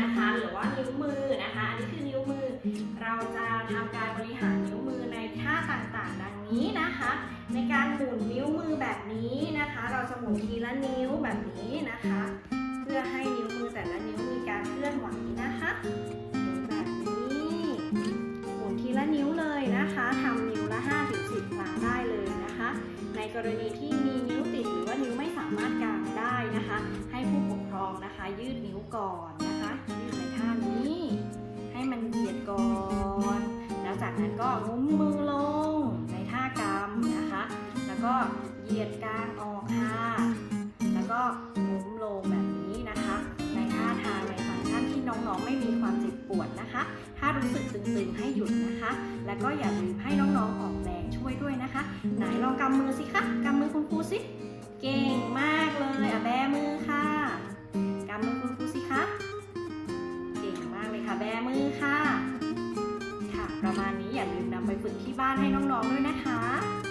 นะคะ หรือว่านิ้วมือนะคะ อันนี้คือนิ้วมือ เราจะทำการบริหารนิ้วมือในท่าต่างๆ ดังนี้นะคะ ในการหมุนนิ้วมือแบบนี้นะคะ เราจะหมุนทีละนิ้วแบบนี้นะคะ เพื่อให้นิ้วมือแต่ละนิ้วมีการเคลื่อนไหวนะคะหมุนแบบนี้หมุนทีละนิ้วเลยนะคะทำนิ้วละ5ถึง10ครั้งได้เลยนะคะ ในกรณีที่มีนิ้วติดหรือว่านิ้วไม่สามารถกางได้นะคะ ให้ผู้ปกครองนะคะ ยืดนิ้วก่อนนะคะ ยืดในท่านี้ ให้มันเหยียดก่อน แล้วจากนั้นก็งุ้มมือลงในท่ากำนะคะ แล้วก็เหยียดกลางออกค่ะ แล้วก็งุ้มลงแบบนี้นะคะ ในท่าทางในฟังก์ชันที่น้องๆ ไม่มีความเจ็บปวดนะคะ ถ้ารู้สึกตึงๆให้หยุดนะคะ แล้วก็อย่าลืมให้น้องๆออกแรงช่วยด้วยนะคะ ไหนลองกำมือสิคะกำมือคุณครูสิ แบมือค่ะ ค่ะ ประมาณนี้อย่าลืมนำไปฝึกที่บ้านให้น้องๆด้วยนะคะ